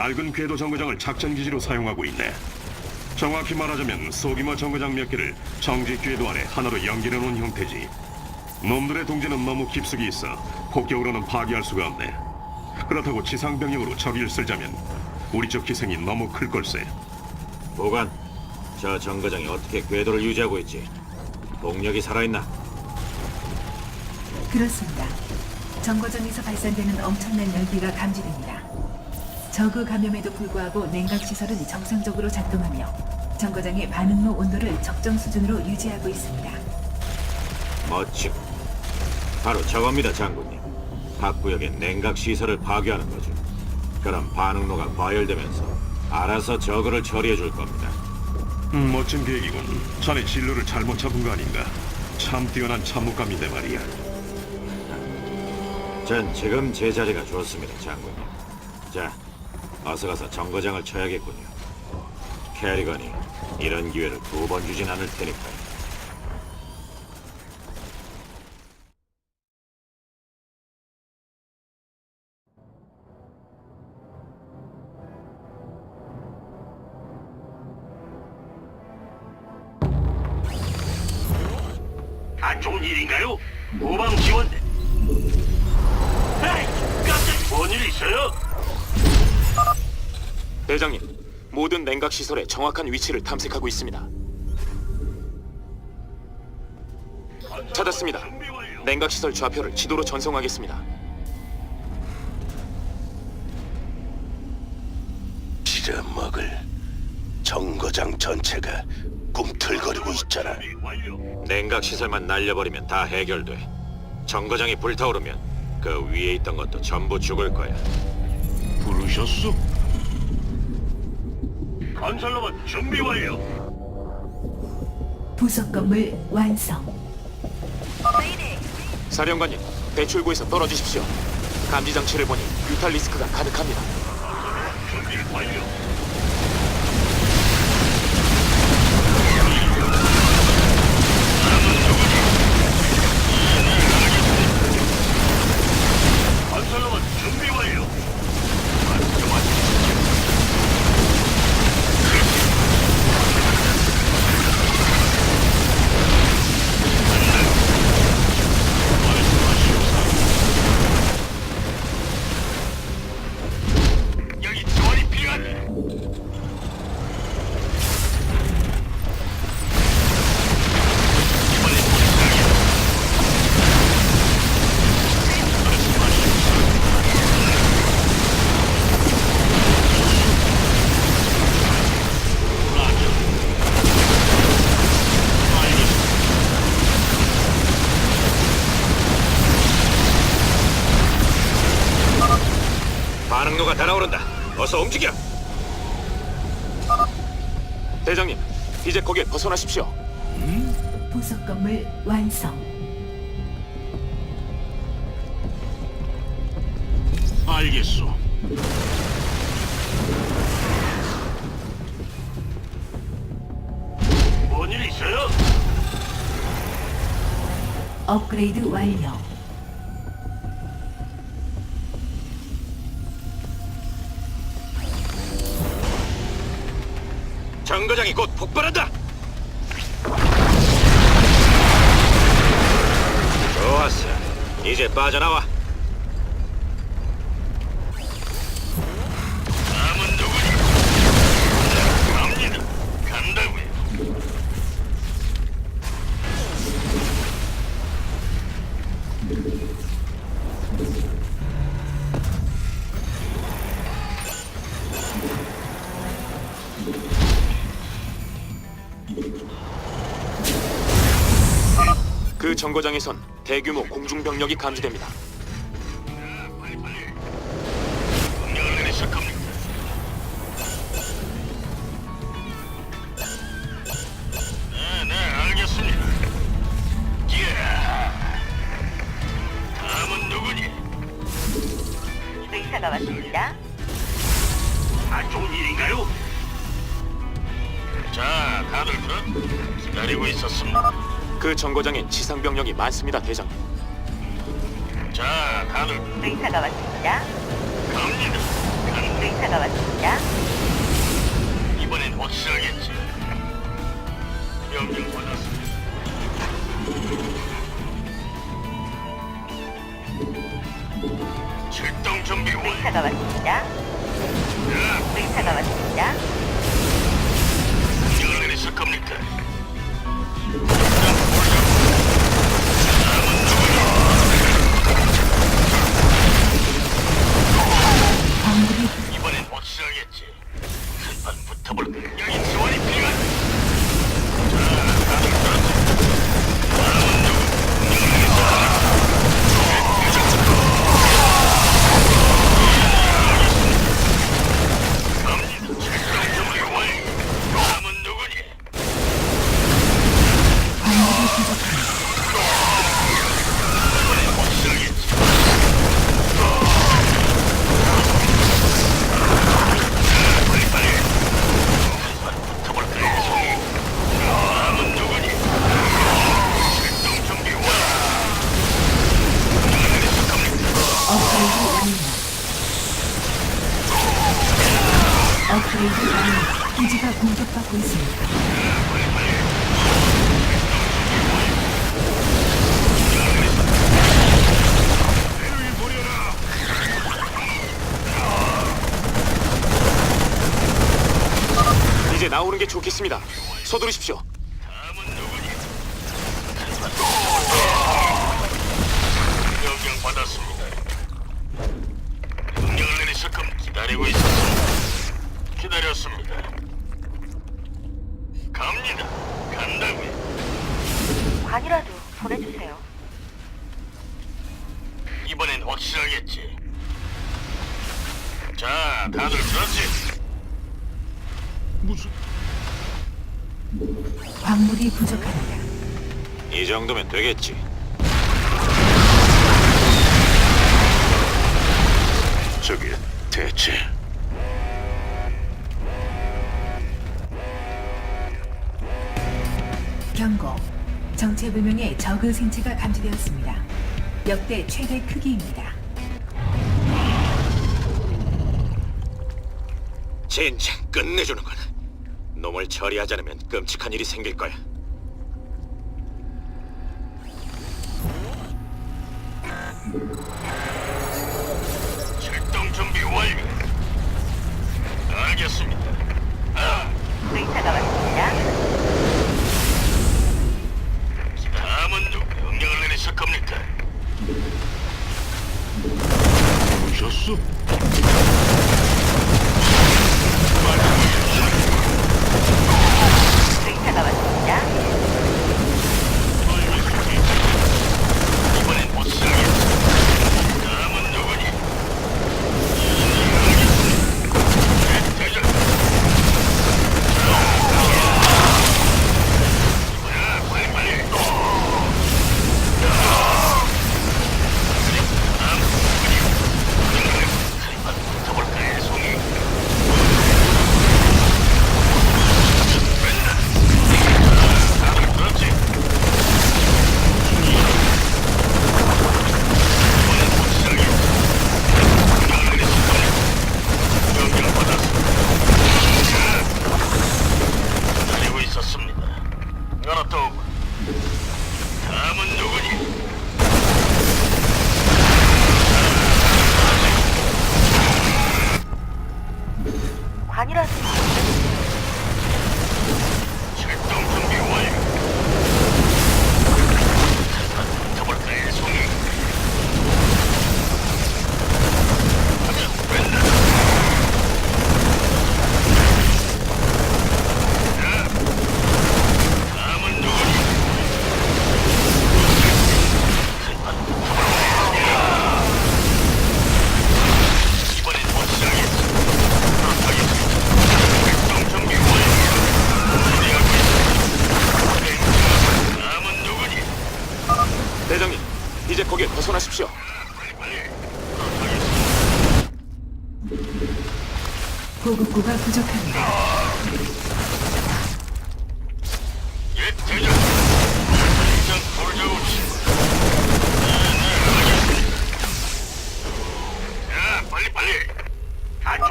낡은 궤도 정거장을 작전 기지로 사용하고 있네. 정확히 말하자면 소규모 정거장 몇 개를 정지 궤도 아래 하나로 연결해 놓은 형태지. 놈들의 동지는 너무 깊숙이 있어 폭격으로는 파괴할 수가 없네. 그렇다고 지상 병력으로 적을 쓸자면 우리 쪽 희생이 너무 클 걸세. 보관. 저 정거장이 어떻게 궤도를 유지하고 있지? 동력이 살아있나? 그렇습니다. 정거장에서 발산되는 엄청난 열기가 감지됩니다. 저그 감염에도 불구하고 냉각 시설은 정상적으로 작동하며 정거장의 반응로 온도를 적정 수준으로 유지하고 있습니다. 멋지고. 바로 저겁니다, 장군님. 각 구역의 냉각 시설을 파괴하는 거죠. 그럼 반응로가 과열되면서 알아서 저거를 처리해 줄 겁니다. 음, 멋진 계획이군. 자네 진로를 잘못 잡은 거 아닌가? 참 뛰어난 참모감인데 말이야. 전 지금 제 자리가 좋습니다, 장군님. 자, 어서 가서 정거장을 쳐야겠군요. 캐리건이 이런 기회를 두 번 주진 않을 테니까요. 대장님, 모든 냉각 시설의 정확한 위치를 탐색하고 있습니다. 찾았습니다. 냉각 시설 좌표를 지도로 전송하겠습니다. 빌어먹을 정거장 전체가 꿈틀거리고 있잖아. 냉각 시설만 날려버리면 다 해결돼. 정거장이 불타오르면 그 위에 있던 것도 전부 죽을 거야. 부르셨어? 건설로봇 준비 완료. 부속 건물 완성. 사령관님, 배출구에서 떨어지십시오. 감지 장치를 보니 유탈 리스크가 가득합니다. 준비 완료. 어서 움직여. 대장님, 이제 거기에 벗어나십시오. 부속 건물 완성. 알겠소. 뭔일 있어요? 업그레이드 완료. 정거장이 곧 폭발한다. 좋았어. 이제 빠져나와. 정거장에선 대규모 공중 병력이 감지됩니다. 네, 네, 알겠습니다. 예. 다음은 누구니? 의사가 왔습니다. 안 좋은 일인가요? 자, 다들 들어? 기다리고 있었습니다. 그 정거장엔 지상 병력이 많습니다, 대장님. 자, 다들 의사가 왔습니다. 갑니다. 간다. 의사가 왔습니다. 이번엔 확실하겠지. 명령 받았습니다. 출동 준비 완료. 의사가 왔습니다. 의사가 왔습니다. 명령을 내리실 겁니까? 기지가 공격받고 있습니다. 이제 나오는 게 좋겠습니다. 서두르십시오. 명령 받았습니다. 명령을 내리실 겁 기다리고 있었습니다. 기다렸습니다. 갑니다. 간다고요. 관이라도 보내주세요. 이번엔 확실하겠지. 자, 다들 들었지? 광물이 부족합니다. 이 정도면 되겠지. 저게 대체 경고. 정체불명의 적의 생체가 감지되었습니다. 역대 최대 크기입니다. 진짜 끝내주는군. 놈을 처리하지 않으면 끔찍한 일이 생길 거야. 출동 준비 완료. 알겠습니다. 벗어나십시오. 보급고가 부족합니다. 예, 대장. 당장 돌아오시. 네, 네, 알겠습니다. 자, 빨리 빨리. 아주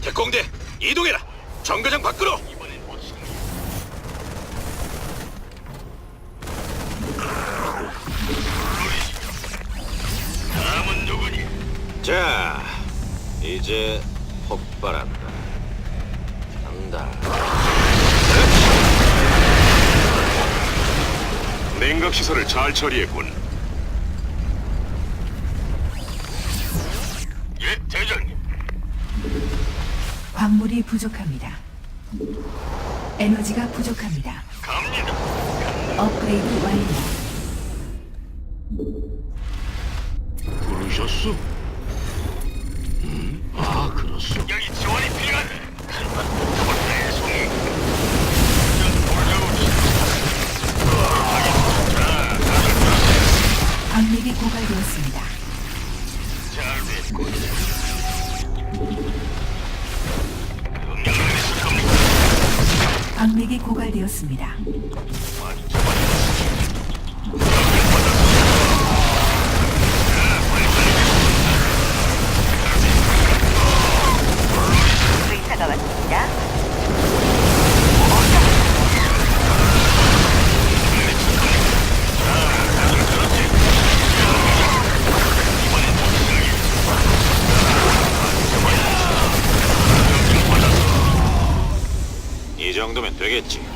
특공대 이동해라. 정거장 밖으로. 이제 폭발한다. 간다. 냉각 시설을 잘 처리했군. 예, 대장님. 광물이 부족합니다. 에너지가 부족합니다. 갑니다. 업그레이드 완료. 광맥이 고갈되었습니다. 이 정도면 되겠지.